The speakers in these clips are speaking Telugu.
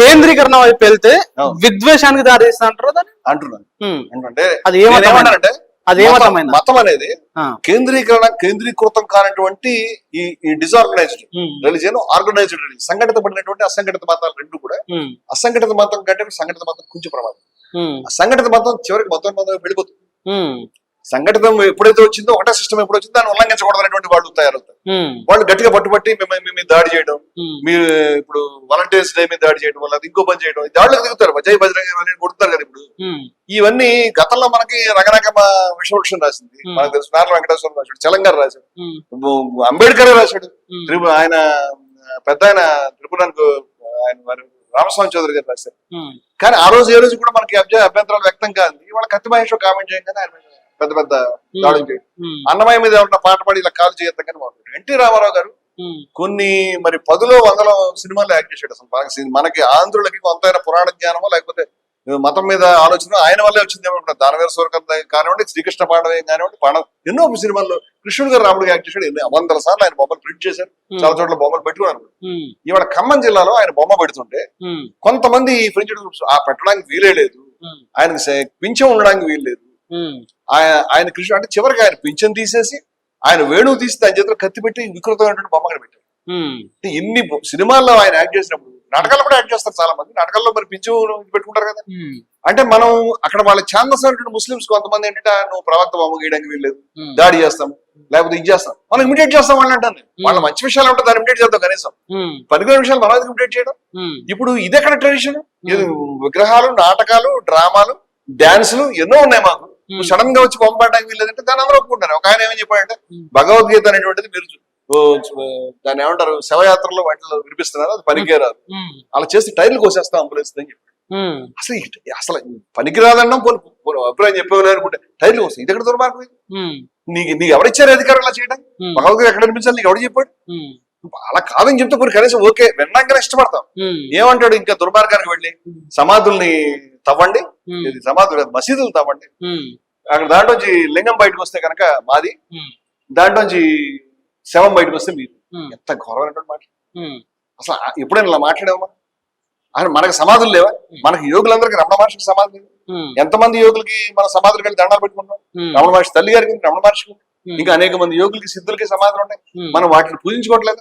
కేంద్రీకరణ వైపు వెళ్తే. విద్వేషానికి దారి అంటారు అంటున్నాను అది మతం-? మతం అనేది. కేంద్రీకరణ కేంద్రీకృతం కానటువంటి ఈ ఈ డిజార్గనైజ్డ్. రిలీజియన్ ఆర్గనైజ్డ్ రిలీజియన్ సంఘటితపడినటువంటి అసంఘటిత మతాలు రెండు కూడా. అసంఘటిత మతం కంటే సంఘటిత మతం కొంచెం ప్రమాదం ఉమ్. అసంఘటిత మతం చివరికి మొత్తం మతం వెళ్ళిపోతుంది. సంఘటితం ఎప్పుడైతే వచ్చిందో ఒకటే సిస్టమ్ ఎప్పుడు వచ్చిందో దాన్ని ఉల్లంఘించకూడదనేటువంటి వాళ్ళు తయారవుతారు. వాళ్ళు గట్టిగా పట్టుబట్టి మిమ్మల్ని మీ దాడి చేయడం. మీరు ఇప్పుడు వాలంటీర్స్ డే మీద దాడి చేయడం వల్ల ఇంకో పని చేయడం దాడులకు దిగుతారు జై బజరంగ కొడుతారు కదా ఇప్పుడు. ఇవన్నీ గతంలో మనకి రకరకమ విశ్వవృక్షం రాసింది. మనకు తెలుసు నారాయణ వెంకటేశ్వర రాశాడు తెలంగాణ రాశాడు. అంబేద్కర్ రాశాడు ఆయన పెద్ద ఆయన త్రిపురానికి ఆయన వారు రామస్వామి చౌదరి గారు రాశారు. కానీ ఆ రోజు ఏ రోజు కూడా మనకి అభ్య- అభ్యంతరాలు వ్యక్తం కాదు ఇవాళ కత్తి మహేష్ కామెంట్ చేయగానే ఆయన పెద్ద పెద్ద దాడులు చేయడం. అన్నమయ్య మీద ఉన్న పాట పాడి ఇలా కాల్ చేయొద్దని మాట్లాడారు ఎన్టీ రామారావు గారు. కొన్ని మరి పదులో వందల సినిమాలు యాక్ట్ చేశాడు అసలు బాగా మనకి ఆంధ్రులకి కొంతైన పురాణ జ్ఞానమో లేకపోతే మతం మీద ఆలోచన ఆయన వల్లే వచ్చింది దానవీర సూరకంద కానివ్వండి శ్రీకృష్ణ పాండవ కానివ్వండి పాండవ ఎన్నో సినిమాల్లో కృష్ణుడు గారు రాముడు యాక్ట్ చేశాడు ఎన్నో వందల సార్లు ఆయన బొమ్మలు ప్రింట్ చేశారు. చాలా చోట్ల బొమ్మలు పెట్టుకున్నారు. ఇవాళ ఖమ్మం జిల్లాలో ఆయన బొమ్మ పెడుతుంటే. కొంతమంది ఫ్రెంచ్ గ్రూప్స్ ఆ పెట్టడానికి వీలే లేదు. ఆయనకి సే- పింఛం ఉండడానికి వీలు లేదు. ఆయన ఆయన కృష్ణుడు అంటే చివరికి ఆయన పింఛం తీసేసి ఆయన వేణువు తీసి ఆయన చేతిలో కత్తి పెట్టి వికృతమైనటువంటి బొమ్మ అక్కడ. అంటే ఇన్ని సినిమాల్లో ఆయన యాక్ట్ చేసినప్పుడు నాటకాల్లో కూడా యాక్ట్ చేస్తారు చాలా మంది నాటకాల్లో మరి పింఛు పెట్టుకుంటారు కదా. అంటే మనం అక్కడ వాళ్ళ ఛానల్స్ అనేటువంటి ముస్లిమ్స్ కొంతమంది ఏంటంటే "ఆ, నువ్వు ప్రవక్త బొమ్మ గీయడానికి ఉమ్. దాడి చేస్తాం. లేకపోతే ఇది చేస్తాం. మనం ఇమిటేట్ చేస్తాం వాళ్ళని అంటాను వాళ్ళ మంచి విషయాలు ఉంటే దాన్ని ఇమిటేట్ చేద్దాం కనీసం. పనికిన విషయాలు మనం ఇమిటేట్ చేయడం. ఇప్పుడు ఇది ఎక్కడ ట్రెడిషన్ విగ్రహాలు నాటకాలు డ్రామాలు డాన్సులు ఎన్నో ఉన్నాయి మాకు. సడన్గా వచ్చి పంపడానికి వీల్లేదంటే దాన్ని అందరూ ఒప్పుకుంటారు ఒక ఆయన ఏమని చెప్పాడంటే. భగవద్గీత అనేటువంటిది మీరు దాన్ని ఏమంటారు శవయాత్రలో వాటిలో వినిపిస్తున్నారు అది పనికిరాదు. అలా చేసి టైర్లు కోసేస్తాం అంబులెన్స్ అని చెప్పాడు. అసలు అసలు పనికిరాదన్నాం పోనీ అభిప్రాయం చెప్పేవారు అనుకుంటే టైర్లు కోస్తాయి ఇది ఎక్కడ దుర్మార్గం. నీకు నీకు ఎవరిచ్చారు అధికారం అలా చేయడం. భగవద్గీత ఎక్కడ అనిపించాలి నీకు ఎవడు చెప్పాడు. అలా కాదని చెప్తే పోనీ కనీసం ఓకే విన్నాకనే ఇష్టపడతాం. ఏమంటాడు ఇంకా దుర్మార్గానికి వెళ్ళి సమాధుల్ని తవ్వండి. ఇది సమాధులు మసీదులు తవ్వండి. అక్కడ దాంట్లోంచి లింగం బయటకు వస్తే కనుక మాది. దాంట్లోంచి శవం బయటకు వస్తే ఉమ్. ఎంత ఘోరమైనటువంటి మాట. అసలు ఎప్పుడైనా ఇలా మాట్లాడామా ఆయన మనకి సమాధులు లేవా మనకి యోగులందరికీ రమణ మహర్షికి సమాధి లేదు. ఎంతమంది యోగులకి మన సమాధులకు వెళ్ళి దండాలు పెట్టుకుంటాం. రమణ మహర్షి తల్లి గారికి రమణ మహర్షికి. ఇంకా అనేక మంది యోగులకి సిద్ధులకి సమాధులు ఉన్నాయి ఉమ్. మనం వాటిని పూజించుకోవట్లేదు.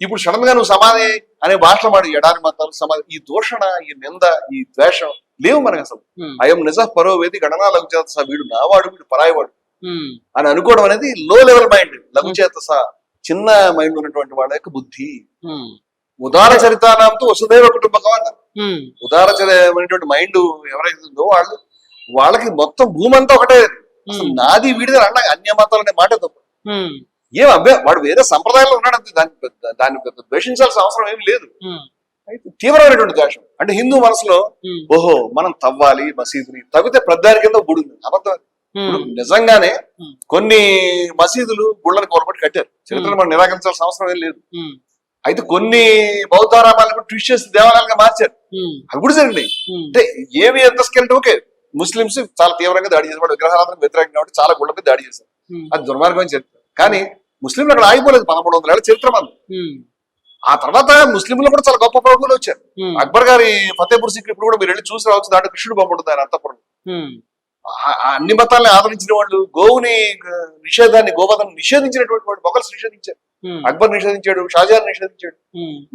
ఇప్పుడు సడన్గా నువ్వు సమాధి అనే భాషలో మాడు ఎడారి మతాలు సమాధి ఈ దూషణ ఈ నింద ఈ ద్వేషం లేవు మనకి అసలు. అయం నిజ పరో వేది గణనా లఘుచేత సహా వీడు నావాడు వీడు పరాయివాడు. అని అనుకోవడం అనేది లో లెవెల్ మైండ్ లఘుచేత సహా చిన్న మైండ్ ఉన్నటువంటి వాళ్ళ యొక్క బుద్ధి. ఉదార చరితానాంతో వసుదేవ కుటుంబకం అన్నారు ఉమ్. ఉదార చరైనటువంటి మైండ్ ఎవరైతే ఉందో వాళ్ళు వాళ్ళకి మొత్తం భూమి అంతా ఒకటే నాది వీడిది అన్న అన్య మతాలు అనే మాట తప్పు. ఏం అబ్బే వాడు వేరే సంప్రదాయంలో ఉన్నాడు అంతే దాన్ని పెద్ద- దాన్ని ద్వేషించాల్సిన అవసరం ఏమి లేదు. తీవ్రమైనటువంటి ద్వేషం అంటే హిందూ మనసులో. ఓహో మనం తవ్వాలి మసీదుని తవ్వితే ప్రద్దారి కింద గుడి ఉంది అబద్ధం. నిజంగానే. కొన్ని మసీదులు గుళ్ళని కోరబట్టి కట్టారు చరిత్రలో మనం నిరాకరించాల్సిన అవసరం ఏం లేదు. అయితే కొన్ని బౌద్ధారామాలను ట్విస్ట్ చేసి దేవాలయాలుగా మార్చారు. అవి కూడా జరిగినాయి ఉమ్. అంటే ఏవి ఎంత స్కెల్ ఓకే ముస్లింస్ చాలా తీవ్రంగా దాడి చేశారు వాడు విగ్రహారాధనకు వ్యతిరేకంగా కాబట్టి చాలా గుళ్ళపై దాడి చేశారు. అది దుర్మార్గం చరిత్ర కానీ ముస్లింలు అక్కడ ఆగిపోలేదు పదమూడు వందల ఏళ్ళ చరిత్ర ఉమ్. ఆ తర్వాత ముస్లింలు కూడా చాలా గొప్ప ప్రభుత్వాలు వచ్చారు. అక్బర్ గారి ఫతేపూర్ సిక్రీ ఇప్పుడు కూడా మీరు వెళ్ళి చూసి రావచ్చు దాంట్లో కృష్ణుడు బొమ్మ ఉంటుంది ఆయన అంతపురం అన్ని మతాలను ఆదరించిన వాళ్ళు గోవుని నిషేధాన్ని గోవధను నిషేధించినటువంటి వాళ్ళు మొఘల్స్ నిషేధించారు. అక్బర్ నిషేధించాడు షాజహాన్ నిషేధించాడు.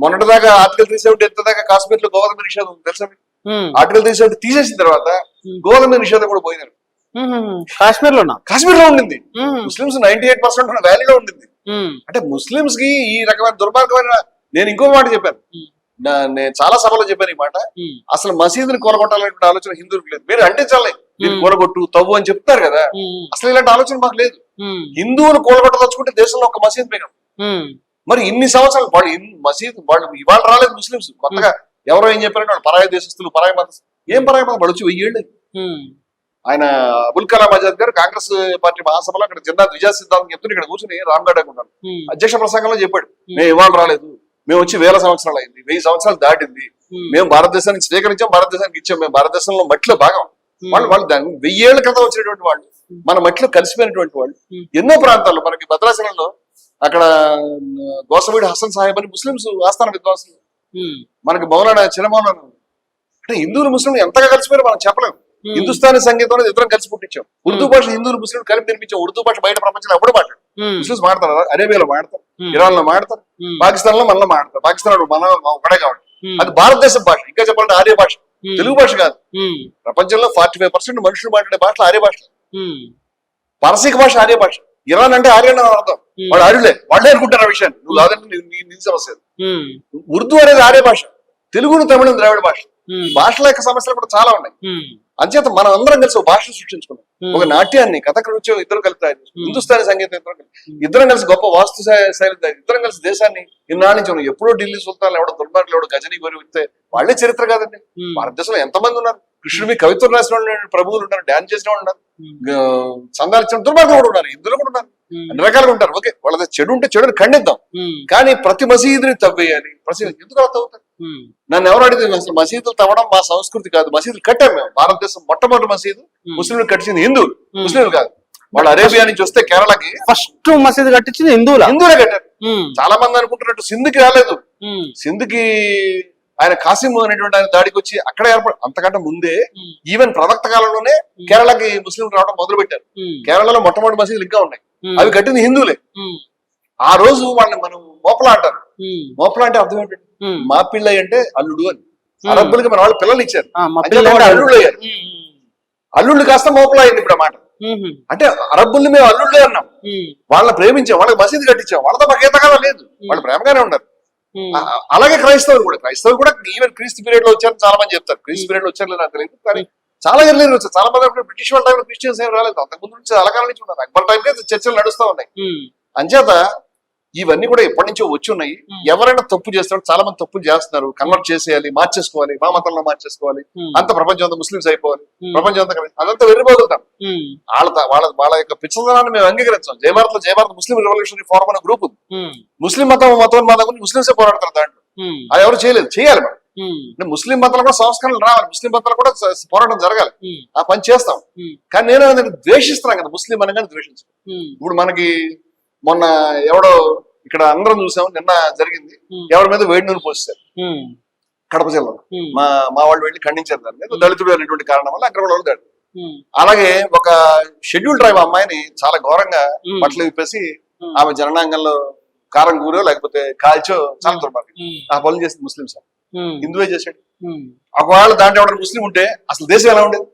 మొన్నటిదాకా ఆర్టికల్ త్రీ సెవెంటీ ఎంత దాకా కాశ్మీర్లో గోవధ మీద నిషేధం తెలుసా. ఆర్టికల్ త్రీ సెవెంటీ తీసేసిన తర్వాత గోవధ మీద నిషేధం కూడా పోయినారు. కాశ్మీర్ లోనా కాశ్మీర్లో ఉండింది um. Muslims ninety eight percent వ్యాలీలో ఉండింది. అంటే ముస్లిమ్స్కి ఈ రకమైన దుర్మార్గమైన నేను ఇంకో మాట చెప్పాను. నేను చాలా సభలో చెప్పాను ఈ మాట. అసలు మసీదుని కూలగొట్టాలనే ఆలోచన హిందువులకు లేదు. మీరు అంటే చాలే మీరు. కూలగొట్టు తవ్వు అని చెప్తారు కదా. అసలు ఇలాంటి ఆలోచన మాకు లేదు. హిందువులు కూలగొట్టదలుచుకుంటే దేశంలో ఒక మసీద్ ఉమ్. మరి ఇన్ని సంవత్సరాలు వాళ్ళు మసీద్ వాళ్ళు ఇవాళ రాలేదు ముస్లిమ్స్. కొత్తగా ఎవరో ఏం చెప్పారంటే వాళ్ళు పరాయి దేశస్తులు పరాయి మత ఏం పరాయి మతం వాళ్ళు వచ్చి వెయ్యేళ్ళు. ఆయన అబుల్ కలాం ఆజాద్ గారు కాంగ్రెస్ పార్టీ మహాసభలో అక్కడ జిన్నా విజయ సిద్ధాంతం చెప్తూ ఇక్కడ కూర్చుని రామ్ గడ్ ఉన్నాడు. అధ్యక్ష ప్రసంగంలో చెప్పాడు. మేము ఇవాళ రాలేదు. మేము వచ్చి వేల సంవత్సరాలు అయింది వెయ్యి సంవత్సరాలు దాటింది. మేము. భారతదేశానికి స్వీకరించాం భారతదేశానికి ఇచ్చాం మేము భారతదేశంలో మట్టిలో భాగం. వాళ్ళు వాళ్ళు దాన్ని వెయ్యేళ్ళ క్రితం వచ్చినటువంటి వాళ్ళు మన మట్టిలో కలిసిపోయినటువంటి వాళ్ళు. ఎన్నో ప్రాంతాల్లో మనకి భద్రాచలంలో అక్కడ గోసవీడి హసన్ సాహెబ్ అని ముస్లింస్ ఆస్థాన విద్వాంసులు. మనకి మౌలానా చిన్న మౌలానా అంటే హిందువులు ముస్లింలు ఎంతగా కలిసిపోయారో మనం చెప్పలేం. ఉమ్, హిందుస్థానీ సంగీతంలో ఇద్దరం కలిసి పుట్టించాం. ఉర్దూ భాష హిందువులు ముస్లింలు కలిపి నిర్మించాం. ఉర్దూ భాష బయట ప్రపంచంలో ఎప్పుడు మాట్లాడు ముస్లిమ్స్ మాడతారు అరేబియాలో మాడతారు ఉమ్, ఇరాన్లో మాడతారు ఉమ్, పాకిస్తాన్లో మనలో మాడతారు. పాకిస్తాన్ మన ఒకటే కాబట్టి. అది భారతదేశం భాష. ఇంకా చెప్పాలంటే ఆర్య భాష. తెలుగు భాష కాదు. ప్రపంచంలో ఫార్టీ ఫైవ్ పర్సెంట్ మనుషులు మాట్లాడే భాష ఆర్య భాష పారసీక భాష ఆర్య భాష. ఇరాన్ అంటే ఆర్యన్ అని అర్థం. వాళ్ళు ఆర్యులే. వాళ్ళే అనుకుంటారు ఆ విషయాన్ని. నువ్వు కాదంటే నీ- సమస్య ఉర్దూ అనేది ఆర్య భాష. తెలుగును తమిళం ద్రావిడ భాష. భాషల యొక్క సమస్యలు కూడా చాలా ఉన్నాయి. అంచేత మనం అందరం కలిసి ఒక భాషను సృష్టించుకున్నాం. ఒక నాట్యాన్ని కథక నృత్యం ఇద్దరు. Hmm. హిందుస్థానీ సంగీతం ఇద్దరు కలిసి ఇద్దరం కలిసి గొప్ప వాస్తు శైలి ఇద్దరం కలిసి దేశాన్ని ఇన్నాళ్ళ నుంచి మనం ఎప్పుడో ఢిల్లీ సుల్తాన్ ఎవడో దుర్మార్గులు ఎవడో గజనీ గోరి వస్తే వాళ్ళే చరిత్ర కాదండి. భారతదేశంలో ఎంతమంది ఉన్నారు? కృష్ణుడి మీద కవిత్వం రాసిన వాళ్ళు ప్రభువులు ఉన్నారు డాన్స్ చేసిన వాళ్ళు ఉన్నారు సందాలు ఇచ్చిన దుర్మార్గులు కూడా ఉన్నారు హిందువులు కూడా ఉన్నారు. అన్ని రకాలుగా ఉంటారు. ఓకే వాళ్ళ చెడు ఉంటే చెడుని ఖండిద్దాం. కానీ ప్రతి మసీదుని తవ్వేయాలి. ప్రతి ఎందుకు అలా తవ్వుతారు? నన్ను ఎవరు అడిగితే అసలు మసీదులు తవ్వడం మా సంస్కృతి కాదు. మసీదులు కట్టాం మేము. భారతదేశం మొట్టమొదటి మసీదు. ముస్లింలు కట్టింది హిందువులు. ముస్లింలు కాదు. వాళ్ళు అరేబియా నుంచి వస్తే కేరళకి ఫస్ట్ మసీదు కట్టించింది హిందువుల? హిందువులే కట్టారు. చాలా మంది అనుకుంటున్నట్టు సింధుకి రాలేదు. సింధుకి ఆయన కాసిం అనేటువంటి ఆయన దాడికి వచ్చి అక్కడ ఏర్పడి అంతకంటే ముందే ఈవెన్ ప్రవక్త కాలంలోనే కేరళకి ముస్లింలు రావడం మొదలు పెట్టారు కేరళలో మొట్టమొదటి మసీదులు ఇంకా ఉన్నాయి. అవి కట్టింది హిందువులే. ఆ రోజు వాళ్ళని మనం మోపల అంటారు. మోపల అంటే అర్థం ఏంటంటే మా పిల్ల అంటే అల్లుడు అని. అరబ్బులకి మన వాళ్ళు పిల్లలు ఇచ్చారు. అల్లుళ్ళు అయ్యారు అల్లుళ్ళు కాస్త మోపల అయింది ఇప్పుడు మాట. అంటే అరబ్బుల్ని మేము అల్లుళ్ళే అన్నాం. వాళ్ళని ప్రేమించాం వాళ్ళకి మసీదు కట్టించాం. వాళ్ళతో మాకు ఏ తగాదా లేదు. వాళ్ళు ప్రేమగానే ఉన్నారు. అలాగే క్రైస్తవులు కూడా. క్రైస్తవులు కూడా ఈవెన్ క్రీస్తు పీరియడ్లో వచ్చారని చాలా మంది చెప్తారు. క్రీస్తు పీరియడ్లో వచ్చారు నాకు తెలియదు. కానీ చాలా ఎర్లీలు వచ్చారు. చాలా మంది అప్పుడు బ్రిటిష్ వాళ్ళ టైంలో క్రిస్టియన్స్ ఏం రాలేదు. అంతకుముందు నుంచి చాలా కాలం నుంచి ఉన్నారు. అక్బర్ టైంకే చర్చలు నడుస్తూ ఉన్నాయి. అంచేత ఇవన్నీ కూడా ఎప్పటి నుంచో వచ్చి ఉన్నాయి. ఎవరైనా తప్పు చేస్తారు చాలా మంది తప్పులు చేస్తున్నారు. కన్వర్ట్ చేసేయాలి మార్చేసుకోవాలి మా మతంలో మార్చేసుకోవాలి. అంత ప్రపంచం అంతా ముస్లిమ్స్ అయిపోవాలి. ప్రపంచం అంతా అదంతా వెర్రిపోతుంటాం వాళ్ళ వాళ్ళ వాళ్ళ యొక్క పిచ్చదనాన్ని మేము అంగీకరించాం. జయభారత్లో జయభారత్ ముస్లిం రెవల్యూషనరీ ఫోరం అనే గ్రూప్ ముస్లిం మతం మతం మతం గురించి ముస్లింసే పోరాడతారు దాంట్లో. అది ఎవరు చేయలేదు. చేయాలి మనం. అంటే ముస్లిం మతాలు కూడా సంస్కరణలు రావాలి. ముస్లిం మతాలు కూడా పోరాటం జరగాలి. ఆ పని చేస్తాం. కానీ నేను ద్వేషిస్తున్నాను కదా. ముస్లిం అనగానే ద్వేషించాను. ఇప్పుడు మనకి మొన్న ఎవడో ఇక్కడ అందరం చూసాం నిన్న జరిగింది. ఎవరి మీద వేడి నూనె పోస్తారు కడప జిల్లాలో. ఉమ్, మా మా వాళ్ళు వెళ్ళి ఖండించారు దాన్ని దళితుడు అనేటువంటి కారణం వల్ల అక్కడ వాళ్ళు అలాగే ఒక షెడ్యూల్ డ్రైవ్ అమ్మాయిని చాలా ఘోరంగా బట్టలు విప్పేసి ఆమె జననాంగంలో కారం కూరో లేకపోతే కాల్చో చాలా దుర్మార్గం. ఆ పనులు చేసింది ముస్లింస్ హిందువే చేశాడు. ఒకవేళ దాంట్లో ఎవరైనా ముస్లిం ఉంటే అసలు దేశం ఎలా ఉండేది?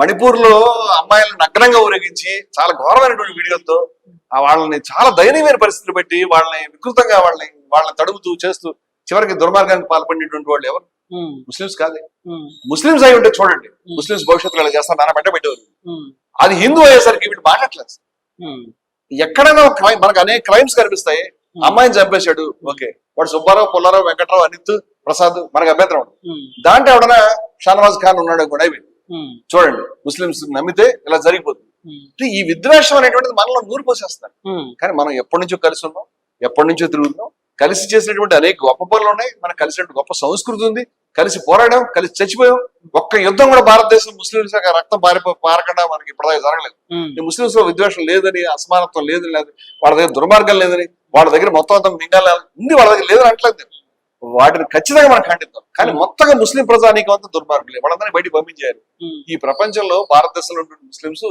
మణిపూర్లో అమ్మాయిలను నగ్నంగా ఊరేగించి చాలా ఘోరమైనటువంటి వీడియోతో ఆ వాళ్ళని చాలా దయనీయమైన పరిస్థితులు పెట్టి వాళ్ళని వికృతంగా వాళ్ళని వాళ్ళని తడుగుతూ చేస్తూ చివరికి దుర్మార్గానికి పాల్పడినటువంటి వాళ్ళు ఎవరు? ఉమ్, ముస్లిమ్స్ కాదే. ఉమ్, ముస్లిమ్స్ అయి ఉంటే చూడండి. ముస్లిమ్స్ భవిష్యత్తులో ఇలా చేస్తారు. నాన్న పెట్ట పెట్టేవారు. అది హిందూ అయ్యేసరికి వీళ్ళు మాట్లాడలేదు ఎక్కడైనా crime- మనకు అనేక క్రైమ్స్ కనిపిస్తాయి. అమ్మాయిని చంపేశాడు. ఓకే. వాడు సుబ్బారావు పుల్లారావు వెంకట్రావు అనిత్ ప్రసాద్ మనకు అభ్యంతరం దాంట్లో ఎవడన్నా షానవాజ్ ఖాన్ ఉన్నాడు కూడా చూడండి. ముస్లిమ్స్ నమ్మితే ఇలా జరిగిపోతుంది. ఈ విద్వేషం అనేటువంటిది మనలో నూరు పోసేస్తారు. కానీ మనం ఎప్పటి నుంచో కలిసి ఉన్నాం ఎప్పటి నుంచో తిరుగుతున్నాం కలిసి చేసినటువంటి అనేక గొప్ప పనులు ఉన్నాయి మనకు కలిసినటువంటి గొప్ప సంస్కృతి ఉంది కలిసి పోరాడాం కలిసి చచ్చిపోయాం. ఒక్క యుద్ధం కూడా భారతదేశం ముస్లింస్ రక్తం పారిపో పారకుండా మనకి ఇప్పటిదాకా జరగలేదు. ముస్లింస్లో విద్వేషం లేదని అసమానత్వం లేదని లేదు వాళ్ళ దగ్గర దుర్మార్గం లేదని వాళ్ళ దగ్గర మొత్తం అంతా మింగాలి ఉంది వాళ్ళ దగ్గర లేదని అంటలేదు. వాటిని ఖచ్చితంగా మనం ఖండిద్దాం. కానీ మొత్తంగా ముస్లిం ప్రజానీకం అంతా దుర్మార్గులే వాళ్ళందరినీ బయటికి పంపించారు ఈ ప్రపంచంలో భారతదేశంలో ఉన్న ముస్లింస్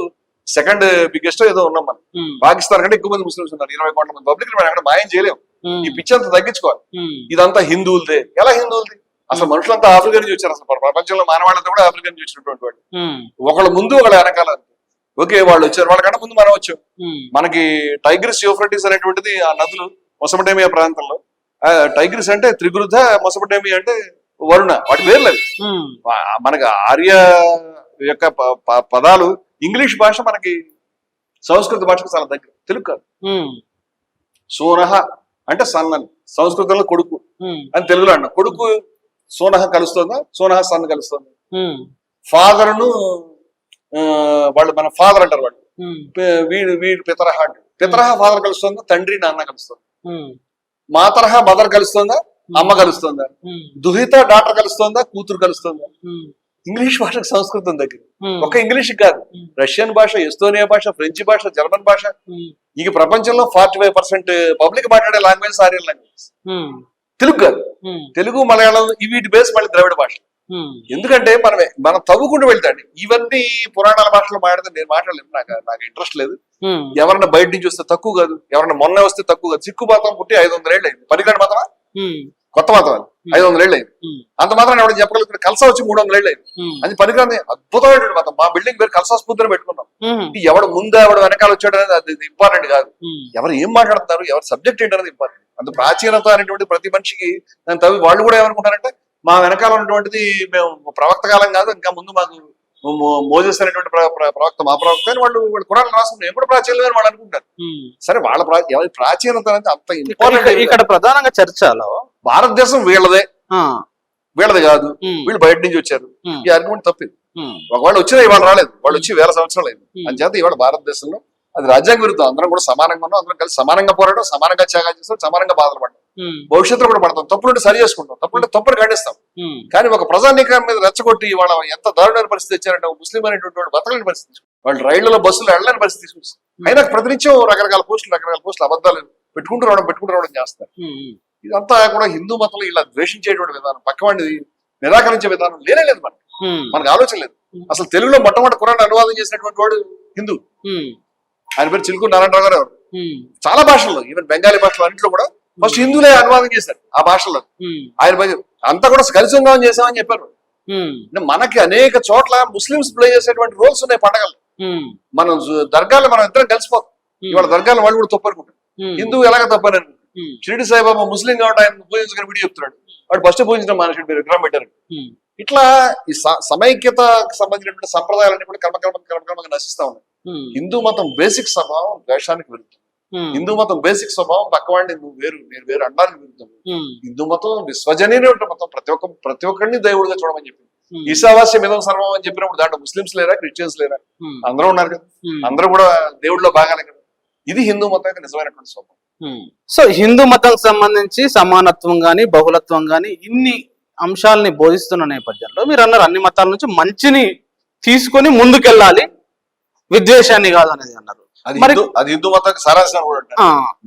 సెకండ్ బిగ్గెస్ట్ ఏదో ఉన్నాం మనం. ఉమ్, పాకిస్తాన్ కంటే ఎక్కువ మంది ముస్లింస్ ఉన్నారు. ఇరవై కోట్ల మంది. పబ్లిక్ మనం అక్కడ మాయం చేయలేం. ఉమ్, ఈ పిచ్చి అంతా తగ్గించుకోవాలి. ఉమ్, ఇదంతా హిందువులదే. ఎలా హిందువులది? అసలు మనుషులంతా ఆఫ్రికా నుంచి వచ్చారు అసలు. ప్రపంచంలో మానవాళ్ళంతా కూడా ఆఫ్రికా నుంచి వచ్చినటువంటి వాళ్ళు. ఒకళ్ళ ముందు ఒకళ్ళ వెనకాల ఓకే వాళ్ళు వచ్చారు. వాళ్ళకన్నా ముందు మనం వచ్చాం. మనకి టైగ్రిస్ యూఫ్రటిస్ అనేటువంటిది ఆ నదులు మొసమటేమియా ప్రాంతంలో. టైగ్రిస్ అంటే త్రిగురుధ మొసమటేమియా అంటే వరుణ. వాటి పేర్లు అవి. మనకి ఆర్య యొక్క పదాలు ఇంగ్లీష్ భాష మనకి సంస్కృత భాషకు చాలా దగ్గర తెలుగు కాదు. సోనహ అంటే సన్ అని సంస్కృతంలో కొడుకు అని తెలుగులో అన్న. కొడుకు సోనహ కలుస్తుందా సోనహ సన్ కలుస్తుంది? ఉమ్, ఫాదర్ను ఆ, వాళ్ళు మన ఫాదర్ అంటారు వాళ్ళు. వీడు వీడు పితరహ అంటారు. పితరహ ఫాదర్ కలుస్తుందా తండ్రి నాన్న కలుస్తుంది? మాతరహ మదర్ కలుస్తుందా అమ్మ కలుస్తుందా? దుహిత డాక్టర్ కలుస్తుందా కూతురు కలుస్తుందా? ఇంగ్లీష్ భాషకు సంస్కృతం దగ్గర. ఒక ఇంగ్లీష్ కాదు. రష్యన్ భాష ఎస్తోనియా భాష ఫ్రెంచ్ భాష జర్మన్ భాష. ఇక ప్రపంచంలో ఫార్టీ ఫైవ్ పర్సెంట్ పబ్లిక్ మాట్లాడే లాంగ్వేజ్ ఆర్యన్ లాంగ్వేజ్. తెలుగు కాదు. తెలుగు మలయాళం వీటి బేస్ మళ్ళీ ద్రవిడ భాష. ఎందుకంటే మనమే మనం తవ్వుకుంటూ వెళ్తాండి. ఇవన్నీ పురాణాల భాషలో మాట్లాడితే నేను మాట్లాడలేను. నాకు నాకు ఇంట్రెస్ట్ లేదు. ఎవరన్నా బయట నుంచి వస్తే తక్కువ కాదు. ఎవరన్నా మొన్న వస్తే తక్కువ కాదు. సిక్కు మాత్రం పుట్టి ఐదు వందల ఏళ్ళు అయింది. పనికాడు మాత్రమా? కొత్త అది. ఐదు వందల ఏళ్ళు అయింది అంత మాత్రం ఎవరు చెప్పగలుగుతాడు కలస వచ్చి మూడు వందల ఏళ్ళు అయింది అది పనికిరాని అద్భుతమైన మతం మా బిల్డింగ్ పేరు కలసా స్ఫూర్తిని పెట్టుకున్నాం. ఎవడు ముందు ఎవడు వెనకాల వచ్చాడు అనేది అది ఇంపార్టెంట్ కాదు. ఎవరు ఏం మాట్లాడుతున్నారు? ఎవరి సబ్జెక్ట్ ఏంటనేది ఇంపార్టెంట్. అంత ప్రాచీనత అనేటువంటి ప్రతి మనిషికి దాని తవ్వి వాళ్ళు కూడా ఏమనుకుంటారంటే మా వెనకాల ఉన్నటువంటిది మేము ప్రవక్త కాలం కాదు ఇంకా ముందు మాకు మోజెస్ అనేటువంటి ప్ర- ప్ర- ప్రవక్త మా ప్రవక్త అని వాళ్ళు వాళ్ళు కురాలు రాసుకున్నారు నేను కూడా ప్రాచీనమే అని వాళ్ళు అనుకుంటారు. సరే వాళ్ళ ప్రాచీనత అనేది అంత ఇక్కడ ఇంపార్టెంట్ ఇక్కడ ప్రధానంగా చర్చలో భారతదేశం వీళ్ళదే. వీళ్ళది కాదు. వీళ్ళు బయట నుంచి వచ్చారు. ఈ ఆర్గ్యుమెంట్ తప్పింది. ఒకవేళ వచ్చినా ఇవాళ రాలేదు. వాళ్ళు వచ్చి వేల సంవత్సరాలు అయింది. Hmm. అంచేత ఇవాళ భారతదేశంలో అది రాజ్యాంగ విరుద్ధం. అందరం కూడా సమానంగా ఉన్నాం. అందరం కలిసి సమానంగా పోరాడడం సమానంగా త్యాగాలు చేస్తాం సమానంగా బాధలు పడ్డాం. భవిష్యత్తులో కూడా పడతాం. తప్పులుంటే సరి చేసుకుంటాం. తప్పులుంటే తప్పులు ఖండిస్తాం. కానీ ఒక ప్రజానీకం మీద రెచ్చగొట్టి ఇవాళ ఎంత దారుణమైన పరిస్థితి తెచ్చారంటే ఒక ముస్లిం అనేటువంటి వాడు బతకలేని పరిస్థితి వాళ్ళు రైళ్ళలో బస్సులు వెళ్ళలేని పరిస్థితి తీసుకొస్తారు అయినా ప్రతినిత్యం రకరకాల పోస్టులు రకరకాల పోస్టులు అబద్ధాలు పెట్టుకుంటూ రావడం పెట్టుకుంటూ రావడం చేస్తారు. ఇదంతా కూడా హిందూ మతంలో ఇలా ద్వేషించేటువంటి విధానం పక్కవాడిని నిరాకరించే విధానం లేనే లేదు మనకి. మనకు ఆలోచన లేదు. అసలు తెలుగులో మొట్టమొదటి కురాన్ అనువాదం చేసినటువంటి వాడు హిందూ. ఆయన పేరు చిలుకు నారాయణరావు గారు చాలా భాషల్లో ఈవెన్ బెంగాలీ భాషలో అన్నింటిలో కూడా ఫస్ట్ హిందూలే అనువాదం చేశారు ఆ భాషల్లో ఉమ్, ఆయన అంతా కూడా కలిసి ఉందామని చేసామని చెప్పారు. మనకి అనేక చోట్ల ముస్లిమ్స్ ప్లే చేసేటువంటి రోల్స్ ఉన్నాయి పండగలు మనం దర్గాలో మనం ఇద్దరం కలిసిపోతాం. ఇవాళ దర్గాలో వాళ్ళు కూడా తప్పనుకుంటారు. ఉమ్, హిందూ ఎలాగ తప్పని ఉమ్, షిరిడి సాయిబాబా ముస్లిం కాబట్టి ఆయన పూజించుకుని వీడియో చెప్తున్నాడు. వాడు ఫస్ట్ పూజించడం మానేసి మీరు విగ్రహం పెట్టారు. ఇట్లా ఈ స- సమైక్యతకు సంబంధించినటువంటి సంప్రదాయాలన్నీ కూడా క్రమక్రమ క్రమక్రమంగా నశిస్తా ఉన్నాయి. హిందూ మతం బేసిక్ స్వభావం ద్వేషానికి ఉమ్, హిందూ మతం బేసిక్ స్వభావం పక్కవాడిని నువ్వు వేరు నేను వేరు అనడానికి విరుద్ధం హిందూ మతం విశ్వజనీయ మతం ప్రతి ఒక్క ప్రతి ఒక్కరిని దేవుడిగా చూడమని చెప్పింది. ఈశావాస్య మిదం సర్వం అని చెప్పినప్పుడు దాంట్లో ముస్లిమ్స్ లేరా క్రిస్టియన్స్ లేరా? అందరూ ఉన్నారు కదా. అందరూ కూడా దేవుడిలో భాగాలే కదా. ఇది హిందూ మతం యొక్క నిజమైనటువంటి స్వభావం. సో హిందూ మతం సంబంధించి సమానత్వం గాని బహుళత్వం గాని ఇన్ని అంశాలని బోధిస్తున్న నేపథ్యంలో మీరు అన్నారు అన్ని మతాల నుంచి మంచిని తీసుకొని ముందుకెళ్ళాలి. విద్వేషాన్ని కాదు అనేది అన్నారు. అది హిందూ మతానికి సారాంశం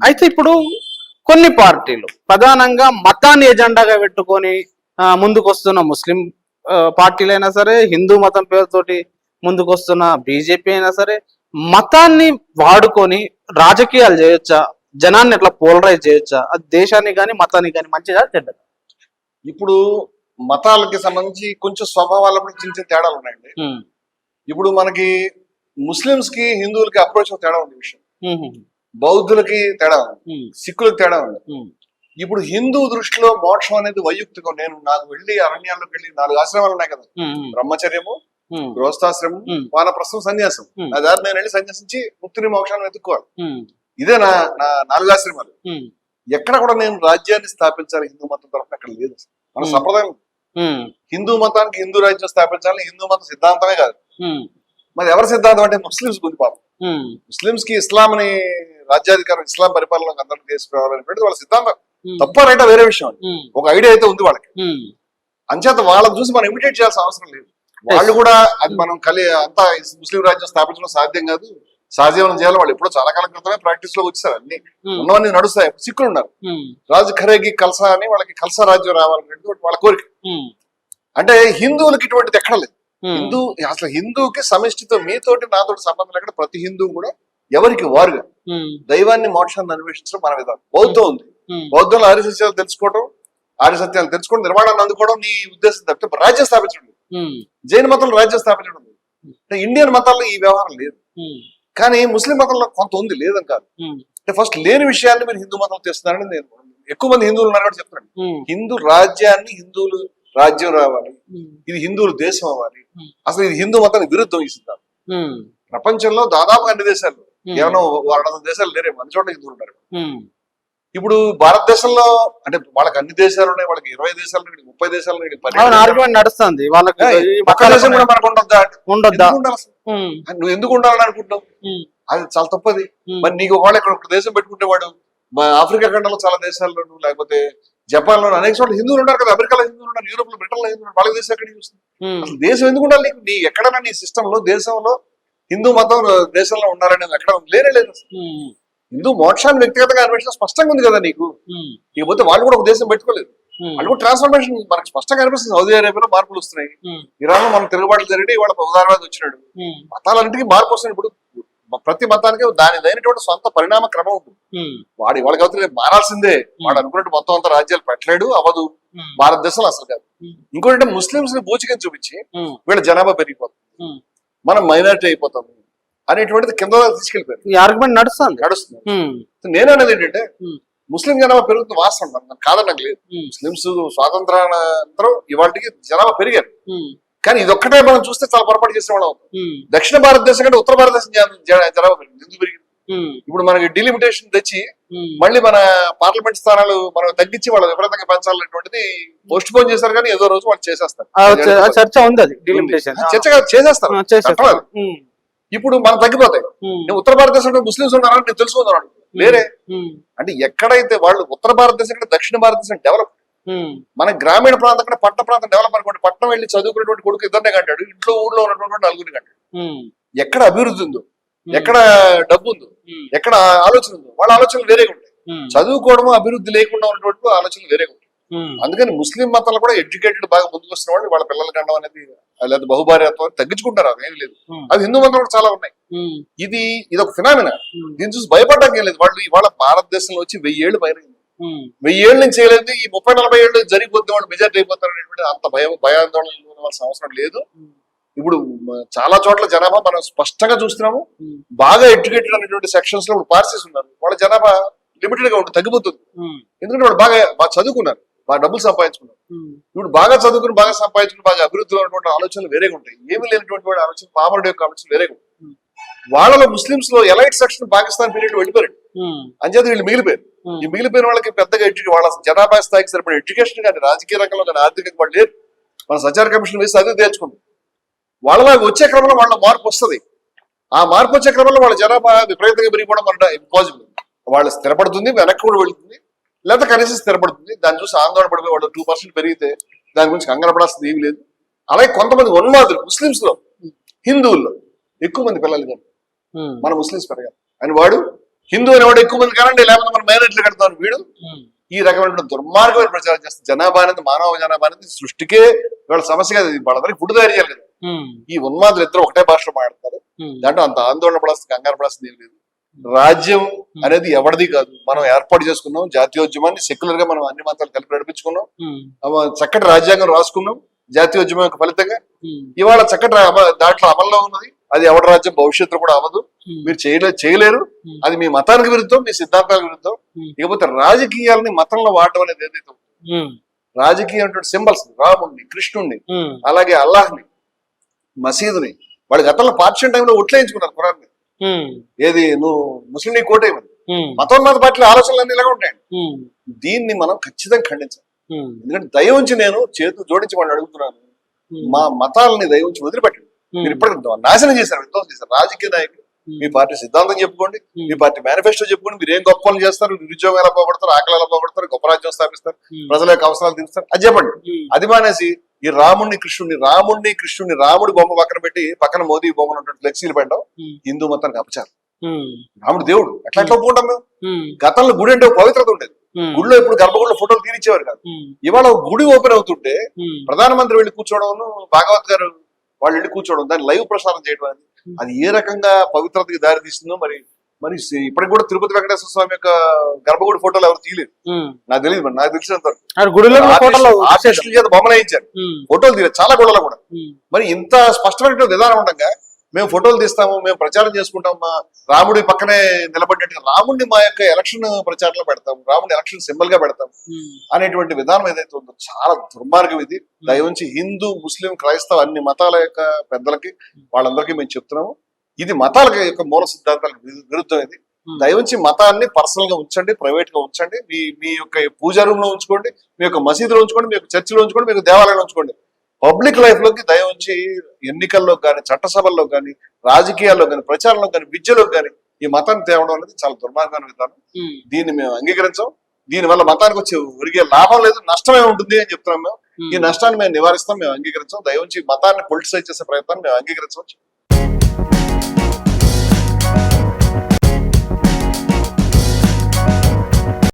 అయితే ఇప్పుడు కొన్ని పార్టీలు ప్రధానంగా మతాన్ని ఎజెండాగా పెట్టుకొని ముందుకొస్తున్న ముస్లిం పార్టీలైనా సరే హిందూ మతం పేరుతోటి ముందుకొస్తున్న బీజేపీ అయినా సరే మతాన్ని వాడుకొని రాజకీయాలు చేయొచ్చా? జనాన్ని ఎట్లా పోలరైజ్ చేయొచ్చా? అది దేశానికి కానీ మతానికి కానీ మంచిగా చెడ్డదా? ఇప్పుడు మతాలకి సంబంధించి కొంచెం స్వభావాల చిన్న చిన్న తేడాలు ఉన్నాయండి. ఇప్పుడు మనకి ముస్లిమ్స్కి హిందువులకి అప్రోచ్ తేడా ఉంది విషయం. బౌద్ధులకి తేడా ఉంది. సిక్కులకు తేడా ఉంది. ఇప్పుడు హిందూ దృష్టిలో మోక్షం అనేది వైయుక్తికం. నేను నాకు వెళ్ళి అరణ్యాల్లోకి వెళ్ళి నాలుగు ఆశ్రమాలు ఉన్నాయి కదా. బ్రహ్మచర్యము గృహస్థాశ్రమం. వానప్రస్థం సన్యాసం. నా దారి నేను వెళ్ళి సన్యాసించి ముక్తిని మోక్షాన్ని వెతుక్కోవాలి. ఇదే నా నా నాలుగు ఆశ్రమాలు. ఎక్కడ కూడా నేను రాజ్యాన్ని స్థాపించాలి హిందూ మతం తరఫున అక్కడ లేదు. మన. సంప్రదాయం. హిందూ మతానికి హిందూ రాజ్యం స్థాపించాలి హిందూ మతం సిద్ధాంతమే కాదు. మరి ఎవరి సిద్ధాంతం అంటే ముస్లిమ్స్ ఉంది పాపం. ఉమ్, ముస్లిమ్స్కి ఇస్లాం ని రాజ్యాధికారం ఇస్లాం పరిపాలన అందరూ తీసుకురావాలనేది వాళ్ళ సిద్ధాంతం. తప్ప రైటా వేరే విషయం ఒక ఐడియా అయితే ఉంది వాళ్ళకి. అంచేత వాళ్ళని చూసి మనం ఇమిటేట్ చేయాల్సిన అవసరం లేదు. వాళ్ళు కూడా అది మనం కలి అంతా ముస్లిం రాజ్యం స్థాపించడం సాధ్యం కాదు. సహజీవనం చేయాలి. వాళ్ళు ఎప్పుడో చాలా కాలం క్రితమే ప్రాక్టీస్లో వచ్చారు అన్ని ఉన్నవన్నీ నడుస్తాయి. సిక్కులు ఉన్నారు రాజు ఖరేగి కల్సా అని వాళ్ళకి కల్సా రాజ్యం రావాలనేది వాళ్ళ కోరిక. అంటే హిందువులకి ఇటువంటిది ఎక్కడ లేదు. హిందూ అసలు హిందూకి సమిష్టితో మీతోటి నాతోటి సంబంధం లేకుండా ప్రతి హిందూ కూడా ఎవరికి వారుగా. ఉమ్, దైవాన్ని మోక్షాన్ని అన్వేషించడం మన విధానం. బౌద్ధం ఉంది. ఉమ్, బౌద్ధంలో ఆర్య సత్యాలు తెలుసుకోవడం ఆర్య సత్యాలు తెలుసుకోవడం నిర్మాణాన్ని అందుకోవడం నీ ఉద్దేశం తప్పితే రాజ్యం స్థాపించడం జైన మతంలో రాజ్యం స్థాపించడం లేదు. అంటే ఇండియన్ మతాల్లో ఈ వ్యవహారం లేదు. కానీ ముస్లిం మతంలో కొంత ఉంది లేదని కాదు. అంటే ఫస్ట్ లేని విషయాన్ని మీరు హిందూ మతం తెస్తున్నారని నేను ఎక్కువ మంది హిందువులు ఉన్నారు చెప్తున్నాను. హిందూ రాజ్యాన్ని హిందువులు రాజ్యం రావాలి. ఇది హిందువుల దేశం అవ్వాలి. అసలు ఇది హిందూ మతానికి విరుద్ధం ఈ సిద్ధాంతం. ప్రపంచంలో దాదాపు అన్ని దేశాలు. కేవలం వారణ దేశాలు లేరే మన చోట హిందువులు ఉన్నారు ఇప్పుడు భారతదేశంలో అంటే వాళ్ళకి అన్ని దేశాలు ఉన్నాయి వాళ్ళకి ఇరవై దేశాలు ఉన్నాయి ముప్పై దేశాలు ఉన్నాయి నడుస్తుంది. వాళ్ళకి ఒక్క దేశం కూడా మనకు ఉండొద్దా? ఉండొద్దా? నువ్వు ఎందుకు ఉండాలని అనుకుంటున్నావు? ఉమ్, అది చాలా తప్పది. మరి నీకు ఒకవేళ ఇక్కడ ఒక దేశం పెట్టుకుంటే వాడు మా ఆఫ్రికా ఖండంలో చాలా దేశాల్లోనూ లేకపోతే జపాన్లో అనేక చోట్ల హిందువులు ఉన్నారు కదా అమెరికాలో హిందువులు ఉన్నారు యూరోప్లో బ్రిటన్లో హిందువులు. వాళ్ళకి దేశం ఎక్కడికి వస్తుంది ఉమ్, అసలు దేశం ఎందుకు ఉండాలి నీకు? నీ ఎక్కడైనా నీ సిస్టమ్లో దేశంలో హిందూ మతం దేశంలో ఉండాలనేది ఎక్కడ లేనే లేదు అసలు. హిందూ మోక్షాన్ని వ్యక్తిగతంగా అన్వేషణ స్పష్టంగా ఉంది కదా నీకు? ఇకపోతే వాళ్ళు కూడా ఒక దేశం పెట్టుకోలేదు. వాళ్ళు కూడా ట్రాన్స్ఫర్మేషన్ మనకు స్పష్టంగా అనిపిస్తుంది. సౌదీ అరేబియాలో మార్పులు వస్తున్నాయి. ఇరాన్లో మనం తిరుగుబాట్లు జరిగి ఇవాళ ఉదారవాది వచ్చినాడు. మతాలన్నింటికి మార్పు వస్తుంది ఇప్పుడు ప్రతి మతానికి దానిదైనటువంటి సొంత పరిణామ క్రమం ఉంటుంది వాడు ఇవాళ రేపు మారాల్సిందే. వాడు అనుకున్నట్టు మొత్తం అంతా రాజ్యాలు పెట్టలేడు అవ్వదు. ఉమ్, భారతదేశంలో అసలు కాదు. ఉమ్, ఇంకోటి ముస్లింస్ని బూచికని చూపించి వీళ్ళ జనాభా పెరిగిపోతుంది. మనం మైనారిటీ అయిపోతాము అనేటువంటిది కింద ఆర్గ్యుమెంట్ నడుస్తుంది. నడుస్తుంది. నేను అనేది ఏంటంటే. ముస్లిం జనాభా పెరుగుతుంది వాస్తవం. నాకు కాదనకు లేదు ముస్లింస్ స్వాతంత్రానంతరం ఇవాళకి జనాభా పెరిగారు. కానీ ఇదొక్కటే మనం చూస్తే చాలా పొరపాటు చేసే వాళ్ళం. దక్షిణ భారతదేశం కంటే ఉత్తర భారతదేశం జన- జన- జనాభా పెరిగింది ఎందుకు పెరిగింది? ఉమ్, ఇప్పుడు మనకి డిలిమిటేషన్ తెచ్చి మళ్ళీ మన పార్లమెంట్ స్థానాలు మనం తగ్గించి వాళ్ళ విపరీతంగా పెంచాలనేటువంటిది పోస్ట్ పోన్ చేశారు కానీ ఏదో రోజు వాళ్ళు చేసేస్తారు. చర్చ ఉంది అది చర్చ చేసేస్తారు. ఇప్పుడు మనం తగ్గిపోతాయి. నేను ఉత్తర భారతదేశంలో ముస్లింస్ ఉన్నారని నేను తెలుసుకున్నాను లేరే అంటే ఎక్కడైతే వాళ్ళు ఉత్తర భారతదేశం కంటే దక్షిణ భారతదేశం డెవలప్ మన గ్రామీణ ప్రాంతం కంటే పట్టణ ప్రాంతం డెవలప్ అనుకోండి పట్టణం వెళ్ళి చదువుకునేటువంటి కొడుకు ఇద్దరినే కంటాడు. ఇంట్లో ఊళ్ళో ఉన్నటువంటి నలుగురిని కంటాడు. ఎక్కడ అభివృద్ధి ఉందో ఎక్కడ డబ్బు ఉందో ఎక్కడ ఆలోచన ఉందో వాళ్ళ ఆలోచనలు వేరేగా ఉంటాయి. చదువుకోవడము అభివృద్ధి లేకుండా ఉన్నటువంటి ఆలోచనలు వేరేగా ఉంటాయి. అందుకని ముస్లిం మతాలు కూడా ఎడ్యుకేటెడ్ బాగా ముందుకు వస్తున్న వాళ్ళు వాళ్ళ పిల్లల కండం అనేది లేదా బహుభార్యత్వం తగ్గించుకుంటారు. అది ఏం లేదు అది హిందూ మతం కూడా చాలా ఉన్నాయి. ఇది ఇది ఒక ఫినామినా దీన్ని చూసి భయపడడానికి ఏం లేదు. వాళ్ళు ఇవాళ భారతదేశంలో వచ్చి వెయ్యి ఏళ్ళు పైన వెయ్యి ఏళ్ళ నుంచి చేయలేదు. ఈ ముప్పై నలభై ఏళ్ళు జరిగిపోతే వాళ్ళు మెజార్టీ అయిపోతారు అనేటువంటి అంత భయం భయాందోళనలు ఉండవలసిన అవసరం లేదు. ఇప్పుడు చాలా చోట్ల జనాభా మనం స్పష్టంగా చూస్తున్నాము. బాగా ఎడ్యుకేటెడ్ అనేటువంటి సెక్షన్స్లో ఇప్పుడు పార్సీస్ ఉన్నారు. వాళ్ళ జనాభా లిమిటెడ్గా ఉంటుంది తగ్గిపోతుంది ఎందుకంటే వాళ్ళు బాగా బాగా చదువుకున్నారు. బాగా డబ్బులు సంపాదించుకున్నారు. ఇప్పుడు బాగా చదువుకుని బాగా సంపాదించుకుని బాగా అభివృద్ధిలో ఉన్నటువంటి ఆలోచనలు వేరేగా ఉంటాయి. ఏమీ లేనటువంటి ఆలోచన పామరుడు యొక్క ఆలోచనలు వేరేగా ఉంటాయి. వాళ్ళలో ముస్లింస్లో ఎలైట్ సెక్షన్ పాకిస్తాన్ పీరియడ్ వెళ్ళిపోయారు. ఉమ్, అంచేత వీళ్ళు మిగిలిపోయారు. ఈ మిగిలిపోయిన వాళ్ళకి పెద్దగా ఎడ్యుకేషన్ వాళ్ళ జనాభా స్థాయికి సరిపడే ఎడ్యుకేషన్ కానీ రాజకీయ రంగంలో కానీ ఆర్థికంగా వాళ్ళు లేరు. మన సచార కమిషన్ వేసి అదే తేల్చుకుంది వాళ్ళ వచ్చే క్రమంలో వాళ్ళ మార్పు వస్తుంది. ఆ మార్పు వచ్చే క్రమంలో వాళ్ళ జనాభా విపరీతంగా పెరిగిపోవడం మన ఇంపాసిబుల్. వాళ్ళు స్థిరపడుతుంది వెనక్కి కూడా వెళ్తుంది లేదా కనీసం స్థిరపడుతుంది. దాన్ని చూసి ఆందోళన పడిపోయి వాళ్ళు టూ పర్సెంట్ పెరిగితే దాని గురించి కంగారు పడాల్సింది ఏమీ లేదు. అలాగే కొంతమంది ఉన్మాదులు ముస్లింస్లో హిందువుల్లో ఎక్కువ మంది పిల్లలు కానీ మన ముస్లింస్ పెరగాలి. అని వాడు హిందూ అనేవాడు ఎక్కువ మంది కానండి లేకపోతే మనం మైనారిటీలు కడతాం వీడు ఉమ్, ఈ రకమైన దుర్మార్గమైన ప్రచారం చేస్తుంది జనాభా అనేది మానవ జనాభా అనేది సృష్టికే వాళ్ళ సమస్య కాదు. ఇది వాళ్ళందరికీ ఫుడ్ తయారు చేయాలి కదా. ఉమ్, ఈ ఉన్మాదులు ఇద్దరు ఒకటే భాషలో మాట్లాడతారు. దాంట్లో అంత ఆందోళన పడాల్సింది కంగారు పడాల్సింది ఏం లేదు. రాజ్యం అనేది ఎవరిది కాదు. మనం ఏర్పాటు చేసుకున్నాం జాతీయోద్యమాన్ని సెక్యులర్గా మనం అన్ని మతాలు కలిపి నడిపించుకున్నాం. చక్కటి రాజ్యాంగం రాసుకున్నాం. జాతీయోద్యమం యొక్క ఫలితంగా ఇవాళ చక్కటి దాంట్లో అమల్లో ఉన్నది. అది ఎవరి రాజ్యం భవిష్యత్తులో కూడా అవ్వదు. మీరు చేయలే చేయలేరు. అది మీ మతానికి విరుద్ధం మీ సిద్ధాంతాలకు విరుద్ధం. ఇకపోతే రాజకీయాలని మతంలో వాడటం అనేది ఏదైతే రాజకీయ సింబల్స్ రాముణ్ణి కృష్ణుణ్ణి అలాగే అల్లాహ్ని మసీదుని. వాళ్ళు గతంలో పార్టీషన్ టైంలో ఒట్లేయించుకున్నారు ఖురాన్ని. ఏది? నువ్వు ముస్లిం నీ కోటేయమని ఉమ్, మతోన్మాద పార్టీల ఆలోచనలు ఇలాగ ఉంటాయండి. దీన్ని మనం ఖచ్చితంగా ఖండించాలి. ఎందుకంటే దయ ఉంచి నేను చేతులు జోడించి వాళ్ళు అడుగుతున్నాను. మా మతాలని దయ ఉంచి వదిలిపెట్టండి. మీరు ఇప్పటికి నాశనం చేశారు విధ్వంసం చేశారు. రాజకీయ నాయకులు మీ పార్టీ సిద్ధాంతం చెప్పుకోండి మీ పార్టీ మేనిఫెస్టో చెప్పుకోండి మీరు ఏం గొప్ప పనులు చేస్తారు నిరుద్యోగం ఎలా పోగొడతారు ఆకలి ఎలా పోగొడతారు గొప్ప రాజ్యం స్థాపిస్తారు ప్రజల యొక్క అవసరాలు తీరుస్తారు. అది చెప్పండి. అది మానేసి ఈ రాముణ్ణి కృష్ణుడిని రాముణ్ణి కృష్ణుడిని రాముడి బొమ్మ పక్కన పెట్టి పక్కన మోదీ బొమ్మను ఫ్లెక్సీలు పెట్టడం హిందూ మతానికి అపచారం. రాముడు దేవుడు. ఎట్లా ఎట్లా ఒప్పుకుంటాం మేము? గతంలో గుడి అంటే పవిత్రత ఉండేది. గుడిలో ఇప్పుడు గర్భగుడిలో ఫోటోలు తీరిచ్చేవారు కాదు. ఇవాళ గుడి ఓపెన్ అవుతుంటే ప్రధానమంత్రి వెళ్ళి కూర్చోవడం భాగవత్ గారు వాళ్ళు వెళ్ళి కూర్చోవడం దాన్ని లైవ్ ప్రసారం చేయడం అనేది. అది ఏ రకంగా పవిత్రతకి దారి తీస్తుందో మరి మరి ఇప్పటికి కూడా తిరుపతి వెంకటేశ్వర స్వామి యొక్క గర్భగుడి ఫోటోలు ఎవరు తీయలేదు. నాకు తెలియదు మరి నాకు తెలిసినంత ఆర్టిస్టులు- చేత బొమ్మలు వేయించారు. ఫోటోలు తీయలేదు చాలా గుళ్ళలో కూడా. మరి ఇంత స్పష్టమైన విధానం ఉండగా మేము ఫోటోలు తీస్తాము మేము ప్రచారం చేసుకుంటాం మా రాముడి పక్కనే నిలబడినట్టు రాముడిని మా యొక్క ఎలక్షన్ ప్రచారంలో పెడతాం రాముడి ఎలక్షన్ సింబల్గా పెడతాం ఉమ్, అనేటువంటి విధానం ఏదైతే ఉందో చాలా దుర్మార్గం ఇది. దయవుంచి హిందూ ముస్లిం క్రైస్తవ అన్ని మతాల యొక్క పెద్దలకి వాళ్ళందరికీ మేము చెప్తున్నాము. ఇది మతాల యొక్క మూల సిద్ధాంతాలకు విరు- విరుద్ధం ఇది. దయవుంచి మతాన్ని పర్సనల్గా ఉంచండి ప్రైవేట్గా ఉంచండి. మీ మీ యొక్క పూజా రూమ్లో ఉంచుకోండి మీ యొక్క మసీదులో ఉంచుకోండి మీ యొక్క చర్చిలో ఉంచుకోండి మీ యొక్క దేవాలయంలో ఉంచుకోండి. పబ్లిక్ లైఫ్లోకి దయవుంచి ఎన్నికల్లో కానీ చట్టసభల్లో కానీ రాజకీయాల్లో కానీ ప్రచారంలో కానీ విద్యలో కానీ ఈ మతాన్ని తేవడం అనేది చాలా దుర్మార్గమైన విధానం. దీన్ని మేము అంగీకరించాం. దీని వల్ల మతానికి వచ్చే ఒరిగే లాభం లేదు నష్టమే ఉంటుంది అని చెప్తున్నాం మేము. ఈ నష్టాన్ని మేము నివారిస్తాం మేము అంగీకరించాం. దయవుంచి మతాన్ని పొలిటిసైజ్ చేసే ప్రయత్నాన్ని మేము అంగీకరించవచ్చు.